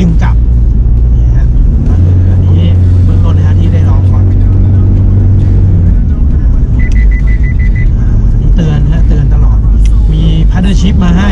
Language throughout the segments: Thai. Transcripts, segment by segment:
ยังไม่ได้ดึงกลับนี่ฮะก็คืออันนี้เบื้องต้นนะฮะที่ได้ลองก่อนอ่านนี้เตือนฮะเตือนตลอด มีพัดเดิลชิพมาให้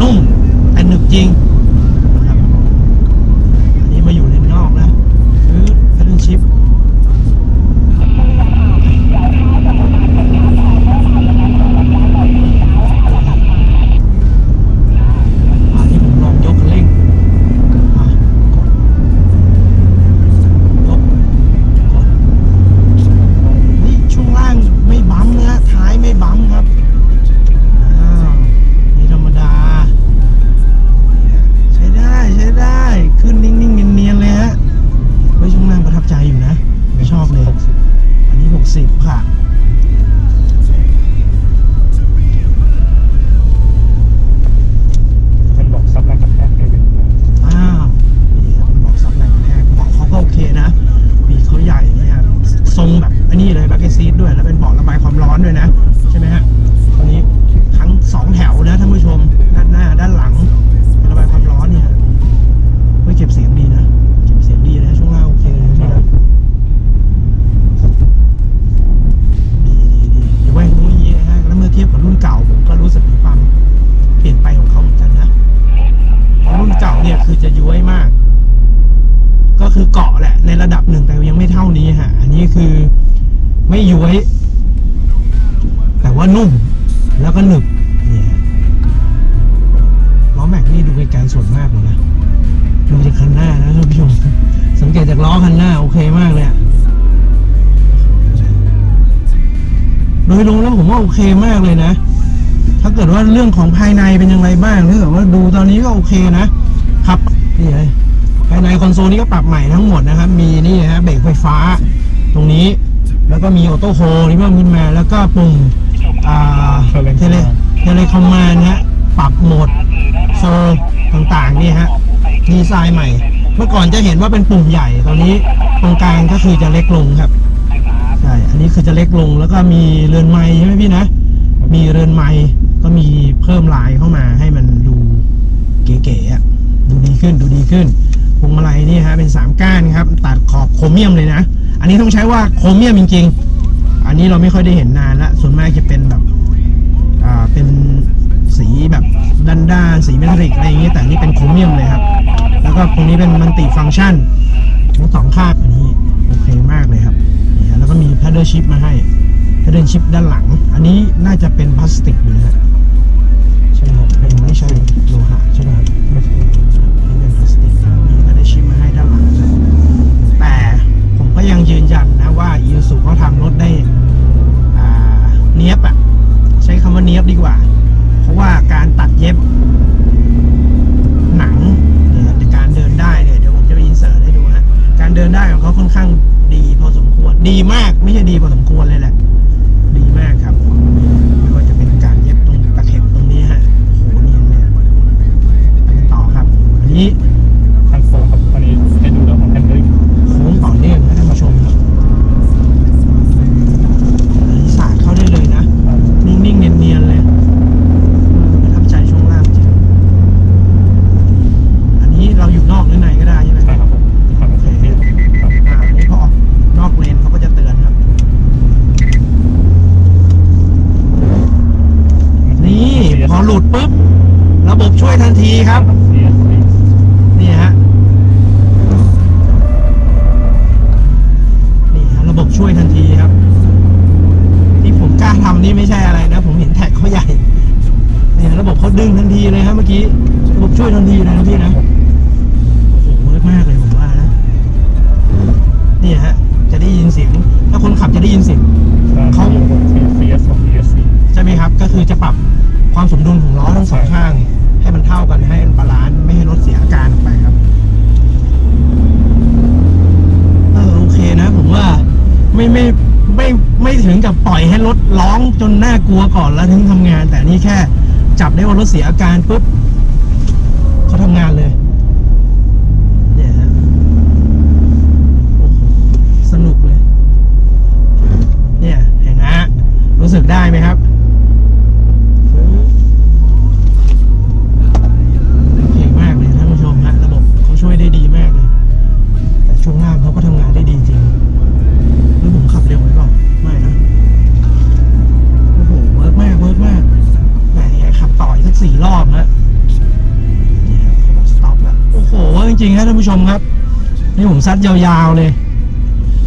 นุ่มแต่หนึบจริง สิบค่ะ คือจะย้วยมาก ก็คือเกาะแหละในระดับหนึ่งแต่ยังไม่เท่านี้ฮะ อันนี้คือไม่ย้วย แต่ว่านุ่มแล้วก็หนึบเนี่ยล้อแม็กนี่ดูไกลๆส่วนมากเลยนะดูจากคันหน้านะท่านผู้ชมสังเกตจากล้อคันหน้าโอเคมากเลยอะโดยรวมแล้วผมว่าโอเคมากเลยนะ ถ้าเกิดว่าเรื่องของภายในเป็นยังไงบ้างถ้าเกิดว่าดูตอนนี้ก็โอเคนะ คอนโซลนี้ก็ปรับใหม่ทั้งหมดนะครับ มีนี่ฮะเบรกไฟฟ้าตรงนี้ แล้วก็มีออโต้โฮที่เพิ่มขึ้นมา แล้วก็ปุ่มอ่าเทเลเทเลคอมมานฮะปรับโหมดโฟต่างๆนี่ฮะดีไซน์ใหม่ เมื่อก่อนจะเห็นว่าเป็นปุ่มใหญ่ ตอนนี้ตรงกลางก็คือจะเล็กลงครับใช่อันนี้คือจะเล็กลงแล้วก็มีเรือนไม้ใช่ไหมพี่นะ มีเรือนไม้ก็มีเพิ่มลายเข้ามาให้มันดูเก๋ๆดูดีขึ้นดูดีขึ้น พวงมาลัยนี่ฮะเป็นสามก้านครับตัดขอบโครเมียมเลยนะ อันนี้ต้องใช้ว่าโครเมียมจริงๆ อันนี้เราไม่ค่อยได้เห็นนานละส่วนมากจะเป็นแบบอ่าเป็นสีแบบด้านๆสีเมทัลลิกอะไรอย่างเงี้ยแต่นี่เป็นโครเมียมเลยครับ แล้วก็ตรงนี้เป็นมันติฟังก์ชันทั้งสองข้างอันนี้โอเคมากเลยครับนี่ฮะแล้วก็มี paddle shift มาให้ paddle shift ด้านหลัง อันนี้น่าจะเป็นพลาสติกอยู่นะฮะใช่ไหมครับเป็นไม่ใช่ ยังยืนยันนะว่าอีซูเขาทำรถได้เนี้ยบอะใช้คำว่าเนี้ยบดีกว่า เพราะว่าการตัดเย็บ หนังเนี่ยในการเดินได้เนี่ยเดี๋ยวผมจะไปอินเสิร์ตให้ดูฮะการเดินได้ของเขาค่อนข้างดีพอสมควร ดีมากไม่ใช่ดีพอสมควรเลยแหละ ดีมากครับไม่ว่าจะเป็นการเย็บตรงตะเข็บตรงนี้ฮะโหเนียนเลยอะไปกันต่อครับ อันนี้ คอนโซลครับตอนนี้ให้ดูเรื่องของแฮนดิ้ง โค้งต่อเนื่องนะท่านผู้ชมครับอันนี้สาดเข้าได้เลยนะ นิ่งๆ เนียนๆ เลยประทับใจช่วงล่างจริง อันนี้เราอยู่นอกหรือในก็ได้ใช่ไหม ใช่ครับผมทำเป็นที่ครับ อ่าอันนี้พอออกนอกเลนเขาก็จะเตือนครับ นี่พอหลุดปุ๊บ ระบบ ช่วยทันทีครับ นี่ฮะ นี่ฮะระบบช่วยทันทีครับ ที่ผมกล้าทำนี่ไม่ใช่อะไรนะ ผมเห็นแท็กเขาใหญ่ เนี่ยระบบเขาดึงทันทีเลยครับเมื่อกี้ ระบบช่วยทันทีเลยนะพี่นะ โอ้โหเวิร์กมากเลยผมว่านะ นี่ฮะ จะได้ยินเสียง ถ้าคนขับจะได้ยินเสียงเขา ถึงกับปล่อยให้รถร้องจนน่ากลัวก่อนแล้วถึงทำงาน แต่นี่แค่จับได้ว่ารถเสียอาการปุ๊บเขาทำงานเลยเนี่ยฮะสนุกเลย เนี่ยเห็นนะ รู้สึกได้ไหมครับ จริงๆฮะท่านผู้ชมครับ นี่ผมซัดยาวๆเลย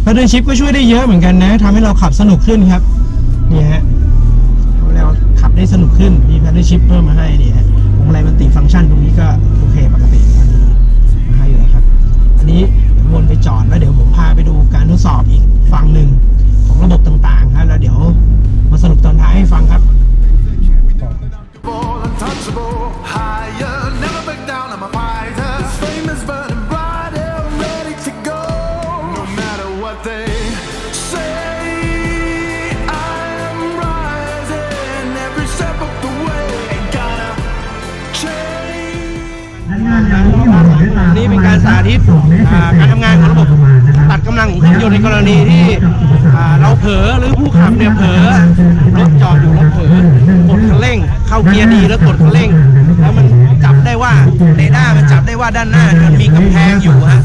พาร์ทเนชิปก็ช่วยได้เยอะเหมือนกันนะทำให้เราขับสนุกขึ้นครับนี่ฮะทำให้เราขับได้สนุกขึ้นมีพาร์ทเนชิปเพิ่มมาให้เนี่ยฮะวงไรมันติฟังก์ชันตรงนี้ก็โอเคปกติอันนี้มาให้อยู่แล้วครับ อันนี้วนไปจอดแล้วเดี๋ยวผมพาไปดูการทดสอบอีกฝั่งหนึ่ง กรณีที่เราเผลอหรือผู้ขับเนี่ยเผลอรถจอดอยู่แล้วเผลอกดคันเร่ง เข้าเกียร์ดีแล้วกดคันเร่ง แล้วมันจับได้ว่าเรดาร์มันจับได้ว่าด้านหน้ามันมีกำแพงอยู่ฮะ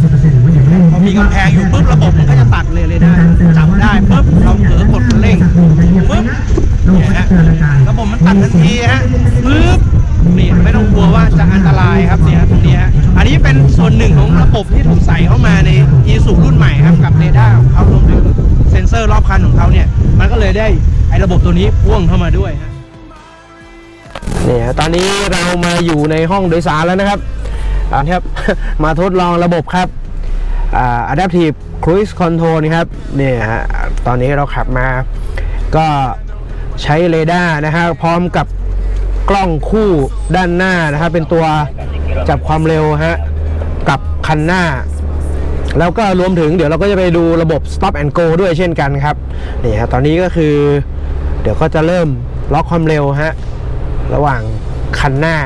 พอมีกำแพงอยู่ปุ๊บระบบมันก็จะตัดเลยเรดาร์จับได้ปุ๊บเราเผลอกดคันเร่งปุ๊บเนี่ยฮะระบบมันตัดทันทีฮะปุ๊บ นี่ไม่ต้องกลัวว่าจะอันตรายครับเนี่ยตรงนี้อันนี้เป็นส่วนหนึ่งของระบบที่ถูกใส่เข้ามาใน e s u รุ่นใหม่ครับกับเรดาร์เขารวมถึงเซ็นเซอร์รอบคันของเขาเนี่ย มันก็เลยได้ไอ้ระบบตัวนี้พ่วงเข้ามาด้วยฮะนี่ตอนนี้เรามาอยู่ในห้องโดยสารแล้วนะครับอ่าครับมาทดลองระบบครับอ่า adaptive cruise control นะครับเนี่ยฮะตอนนี้เราขับมาก็ใช้เรดาร์นะฮะพร้อมกับ กล้องคู่ด้านหน้านะครับเป็นตัวจับความเร็วฮะกับคันหน้า แล้วก็รวมถึงเดี๋ยวเราก็จะไปดูระบบ stop and go ด้วยเช่นกันครับนี่ฮะตอนนี้ก็คือ เดี๋ยวก็จะเริ่มล็อกความเร็วฮะระหว่างคันหน้า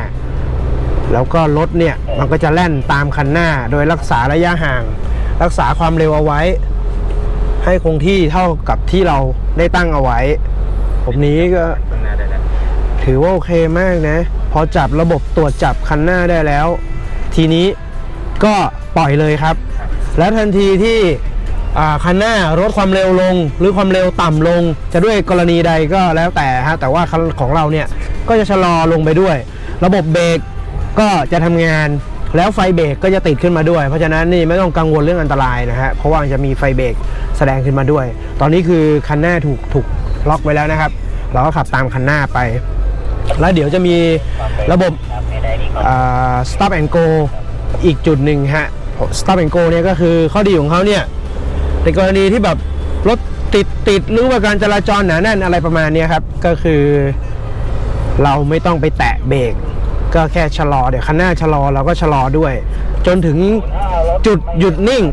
แล้วก็รถเนี่ยมันก็จะแล่นตามคันหน้า โดยรักษาระยะห่าง รักษาความเร็วเอาไว้ ให้คงที่เท่ากับที่เราได้ตั้งเอาไว้ ผมนี้ก็ ถือว่าโอเคมากนะ พอจับระบบตรวจจับคันหน้าได้แล้ว ทีนี้ก็ปล่อยเลยครับ แล้วทันทีที่คันหน้าลดความเร็วลง หรือความเร็วต่ำลง จะด้วยกรณีใดก็แล้วแต่ฮะแต่ว่าคันของเราเนี่ยก็จะชะลอลงไปด้วย ระบบเบรกก็จะทำงานแล้วไฟเบรกก็จะติดขึ้นมาด้วย เพราะฉะนั้นนี่ไม่ต้องกังวลเรื่องอันตรายนะฮะเพราะว่าจะมีไฟเบรกแสดงขึ้นมาด้วย ตอนนี้คือคันหน้าถูกถูกล็อกไว้แล้วนะครับ เราก็ขับตามคันหน้าไป แล้วเดี๋ยวจะมีระบบอ่า stop and go อีกจุดหนึ่งฮะ stop and go เนี่ยก็คือข้อดีของเขาเนี่ยในกรณีที่แบบรถติดติดหรือว่าการจราจรหนาแน่นอะไรประมาณนี้ครับ ก็คือเราไม่ต้องไปแตะเบรกก็แค่ชะลอเดี๋ยวคันหน้าชะลอเราก็ชะลอด้วย จนถึงจุดหยุดนิ่ง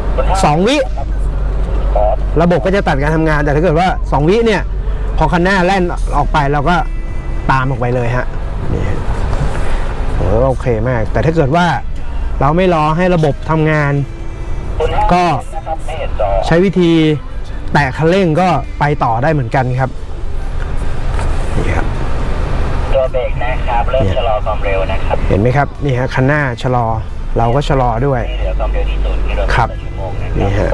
2วิ ระบบก็จะตัดการทำงานแต่ถ้าเกิดว่า2วิเนี่ย อคันหน้าแล่นออกไปเราก็ตามออกไปเลยฮะนี่โอ้โอเคมาก แต่ถ้าเกิดว่าเราไม่รอให้ระบบทำงาน ก็ใช้วิธีแตะคันเร่งก็ไปต่อได้เหมือนกันครับนี่ครับตัวเบรกนะครับเริ่มชะลอความเร็วนะครับ เห็นไหมครับนี่ฮะคันหน้าชะลอเราก็ชะลอด้วยเหลือความเร็วที่ศูนย์กิโลเมตรครับต่อชั่วโมงนะครับนี่ฮะ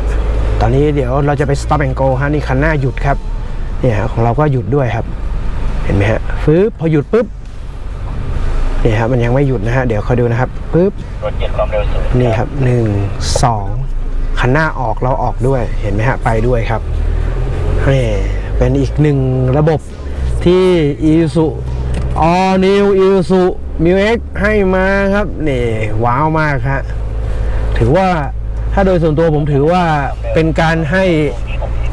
ตอนนี้เดี๋ยวเราจะไป stop and go ฮะนี่คันหน้าหยุดครับ เนี่ยฮะของเราก็หยุดด้วยครับ เห็นไหมฮะฟื้บพอหยุดปุ๊บนี่ฮะมันยังไม่หยุดนะฮะเดี๋ยวคอยดูนะครับปุ๊บรถหยุดความเร็วสูงนี่ครับหนึ่งสองคันหน้าออกเราออกด้วยเห็นไหมฮะไปด้วยครับนี่เป็นอีกหนึ่งระบบที่ i s u All New i s u m u x ให้มาครับนี่ว้าวมากฮะถือว่าถ้าโดยส่วนตัวผมถือว่าเป็นการให้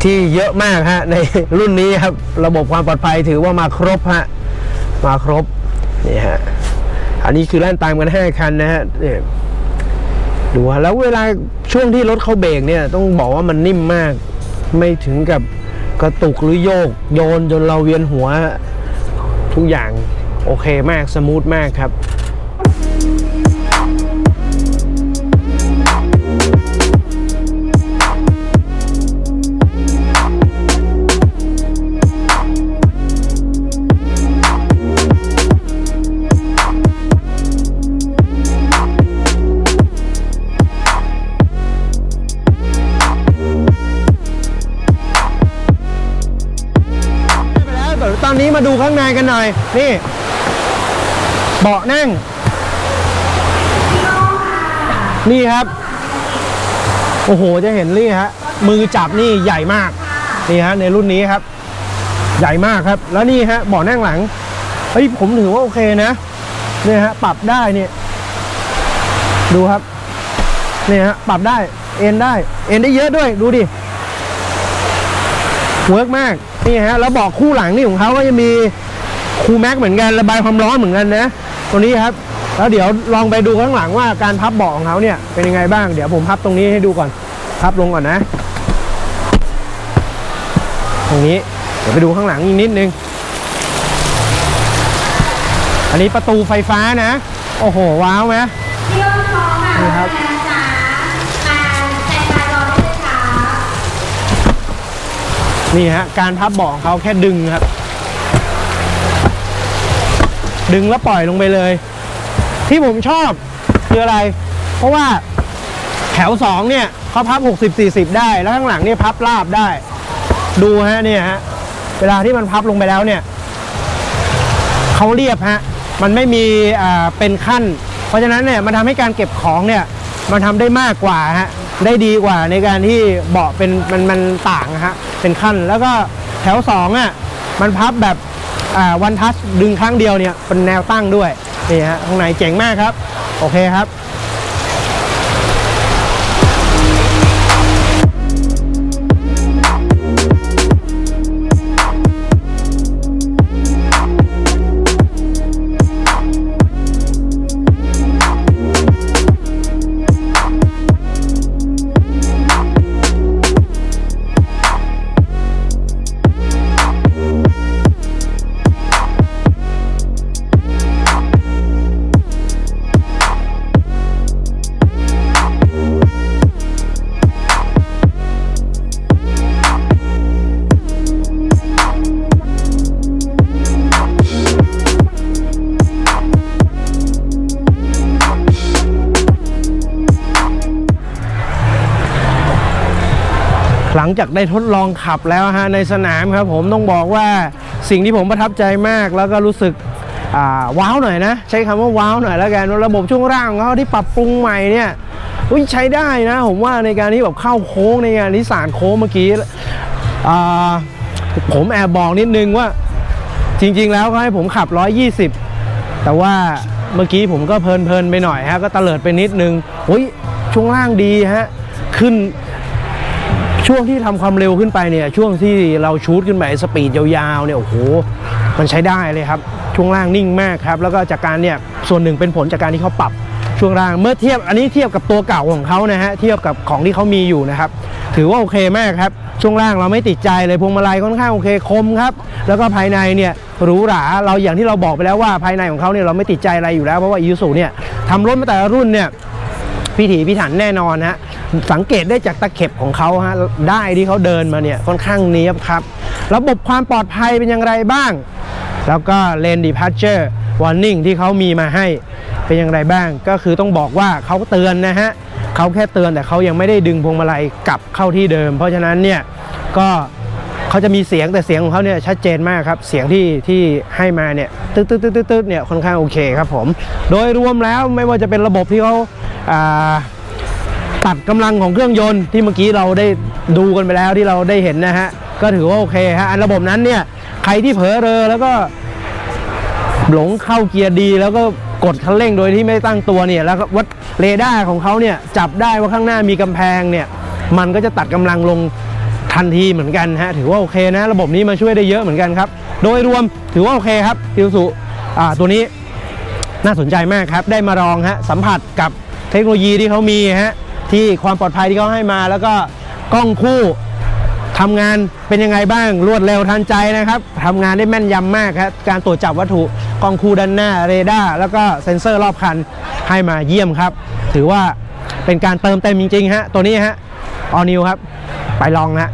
ที่เยอะมากฮะในรุ่นนี้ครับระบบความปลอดภัยถือว่ามาครบฮะมาครบนี่ฮะอันนี้คือแล่นตามกันห้าคันนะฮะเนี่ดูฮะแล้วเวลาช่วงที่รถเขาเบรกเนี่ยต้องบอกว่ามันนิ่มมาก ไม่ถึงกับกระตุกหรือโยกโยนจนเราเวียนหัวทุกอย่างโอเคมากสมูทมากครับ ดูข้างในกันหน่อย นี่ เบาะนั่ง นี่ครับ โอ้โห จะเห็นนี่ฮะ มือจับนี่ใหญ่มาก นี่ฮะ ในรุ่นนี้ครับ ใหญ่มากครับ แล้วนี่ฮะเบาะนั่งหลัง เฮ้ย ผมถือว่าโอเคนะ นี่ฮะ ปรับได้เนี่ย ดูครับ นี่ฮะ ปรับได้ เอ็นได้ เอ็นได้เยอะด้วย ดูดิ เวิร์กมาก นี่ฮะแล้วเบอกคู่หลังนี่ของเขาก็จะมีคูแม็กเหมือนกันระบายความร้อนเหมือนกันนะตัวนี้ครับ แล้วเดี๋ยวลองไปดูข้างหลังว่าการพับเบาะของเขาเนี่ยเป็นยังไงบ้างเดี๋ยวผมพับตรงนี้ให้ดูก่อนพับลงก่อนนะ ตรงนี้เดี๋ยวไปดูข้างหลังอีกนิดนึง อันนี้ประตูไฟฟ้านะ โอ้โหว้าวไหมพี่อ้อมพร้อมค่ะนี่ครับ นี่ฮะการพับเบาะของเขาแค่ดึงครับ ดึงแล้วปล่อยลงไปเลย ที่ผมชอบคืออะไร เพราะว่าแถวสองเนี่ยเขาพับ 60 40 ได้ แล้วข้างหลังเนี่ยพับราบได้ ดูฮะเนี่ยฮะเวลาที่มันพับลงไปแล้วเนี่ยเขาเรียบฮะมันไม่มีอ่าเป็นขั้น เพราะฉะนั้นเนี่ยมันทำให้การเก็บของเนี่ยมันทำได้มากกว่าฮะ ได้ดีกว่าในการที่เบาะเป็นมันมันต่างฮะเป็นขั้น แล้วก็แถวสองอะมันพับแบบอ่าวันทัชดึงครั้งเดียวเนี่ยเป็นแนวตั้งด้วยนี่ฮะข้างในเจ๋งมากครับ โอเคครับ หลังจากได้ทดลองขับแล้วฮะในสนามครับผมต้องบอกว่าสิ่งที่ผมประทับใจมากแล้วก็รู้สึกว้าวหน่อยนะ ใช้คำว่าว้าวหน่อยแล้วกันระบบช่วงล่างของเขาที่ปรับปรุงใหม่เนี่ยใช้ได้นะ ผมว่าในการที่แบบเข้าโค้งในงานที่สารโค้งเมื่อกี้ผมแอบบอกนิดนึงว่า จริง ๆ แล้วเขาให้ผมขับ 120 แต่ว่าเมื่อกี้ผมก็เพลินๆไปหน่อยฮะก็เตลิดไปนิดนึงอุ้ยช่วงล่างดีฮะขึ้น ช่วงที่ทำความเร็วขึ้นไปเนี่ยช่วงที่เราชูดขึ้นไปสปีดยาวๆเนี่ยโอ้โหมันใช้ได้เลยครับ ช่วงล่างนิ่งมากครับ แล้วก็จากการเนี่ยส่วนหนึ่งเป็นผลจากการที่เขาปรับช่วงล่างเมื่อเทียบอันนี้เทียบกับตัวเก่าของเขานะฮะเทียบกับของที่เขามีอยู่นะครับ ถือว่าโอเคมากครับ ช่วงล่างเราไม่ติดใจเลยพวงมาลัยค่อนข้างโอเคคมครับ แล้วก็ภายในเนี่ยหรูหราเราอย่างที่เราบอกไปแล้วว่าภายในของเขาเนี่ยเราไม่ติดใจอะไรอยู่แล้วเพราะว่าอีซูเนี่ยทำรถมาแต่ละรุ่นเนี่ย พิถีพิถันแน่นอนฮะสังเกตได้จากตะเข็บของเขาฮะได้ที่เขาเดินมาเนี่ยค่อนข้างเนี้ยบครับ ระบบความปลอดภัยเป็นอย่างไรบ้าง แล้วก็เลนดีพัชเจอร์วอร์นิ่งที่เขามีมาให้เป็นอย่างไรบ้าง ก็คือต้องบอกว่าเขาเตือนนะฮะเขาแค่เตือนแต่เขายังไม่ได้ดึงพวงมาลัยกลับเข้าที่เดิม เพราะฉะนั้นเนี่ยก็เขาจะมีเสียงแต่เสียงของเขาเนี่ยชัดเจนมากครับ เสียงที่ที่ให้มาเนี่ยตึ๊ดตึ๊ดตึ๊ดตึ๊ดเนี่ยค่อนข้างโอเคครับผม โดยรวมแล้วไม่ว่าจะเป็นระบบที่เขา ตัดกำลังของเครื่องยนต์ที่เมื่อกี้เราได้ดูกันไปแล้วที่เราได้เห็นนะฮะ ก็ถือว่าโอเคฮะอันระบบนั้นเนี่ย ใครที่เผลอเรอแล้วก็ หลงเข้าเกียร์ดี แล้วก็กดคันเร่งโดยที่ไม่ตั้งตัวเนี่ย แล้วก็วัดเรดาร์ของเขาเนี่ยจับได้ว่าข้างหน้ามีกำแพงเนี่ย มันก็จะตัดกำลังลงทันทีเหมือนกันฮะ ถือว่าโอเคนะ ระบบนี้มาช่วยได้เยอะเหมือนกันครับ โดยรวมถือว่าโอเคครับอิวสุตัวนี้น่าสนใจมากครับ ได้มาลองฮะสัมผัสกับ เทคโนโลยีที่เขามีฮะที่ความปลอดภัยที่เขาให้มา แล้วก็กล้องคู่ทำงานเป็นยังไงบ้างรวดเร็วทันใจนะครับทำงานได้แม่นยำมากครับการตรวจจับวัตถุกล้องคู่ด้านหน้าเรดาร์แล้วก็เซ็นเซอร์รอบคันให้มาเยี่ยมครับ ถือว่าเป็นการเติมเต็มจริงๆฮะตัวนี้ฮะออนิวครับ ไปลองนะ